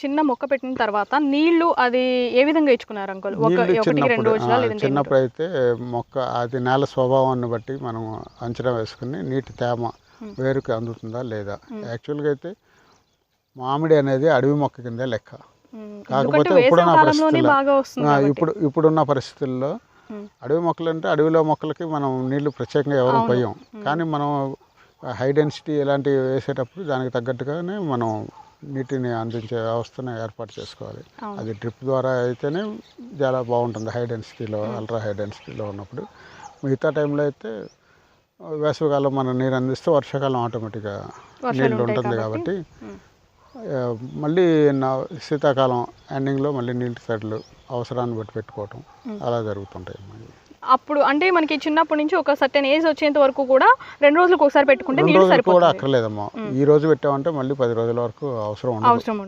చిన్న మొక్క పెట్టిన తర్వాత నీళ్ళు అది ఏ విధంగా ఇచ్చుకున్నారు అంకుల్? చిన్నప్పుడు అయితే మొక్క అది నేల స్వభావాన్ని బట్టి మనం అంచనా వేసుకుని నీటి తేమ వేరుకి అందుతుందా లేదా? యాక్చువల్గా అయితే మామిడి అనేది అడవి మొక్క కిందే లెక్క. కాకపోతే ఇప్పుడున్న పరిస్థితుల్లో. ఇప్పుడు ఇప్పుడున్న పరిస్థితుల్లో అడవి మొక్కలు అంటే అడవిలో మొక్కలకి మనం నీళ్ళు ప్రత్యేకంగా ఎవరు. పోయాం. కానీ మనం హై డెన్సిటీ ఇలాంటివి వేసేటప్పుడు దానికి తగ్గట్టుగానే మనం నీటిని అందించే వ్యవస్థను ఏర్పాటు చేసుకోవాలి. అది డ్రిప్ ద్వారా అయితేనే చాలా బాగుంటుంది హై డెన్సిటీలో అల్ట్రా హై డెన్సిటీలో ఉన్నప్పుడు మిగతా టైంలో అయితే వేసవికాలం మనం నీరు అందిస్తే వర్షాకాలం ఆటోమేటిక్గా నీళ్ళు ఉంటుంది కాబట్టి. మళ్ళీ నా శీతాకాలం ఎండింగ్లో మళ్ళీ నీటి సైడ్లు అవసరాన్ని బట్టి పెట్టుకోవటం అలా జరుగుతుంటాయి. అప్పుడు అంటే మనకి చిన్నప్పటి నుంచి ఒక సర్టెన్ ఏజ్ వచ్చేంత వరకు కూడా రెండు రోజులకు ఒకసారి పెట్టుకుంటే నీళ్ళు కూడా సరిపోతుంది. అక్కర్లేదమ్మా. ఈ రోజు పెట్టామంటే మళ్ళీ పది రోజుల వరకు అవసరం ఉండదు. అవసరం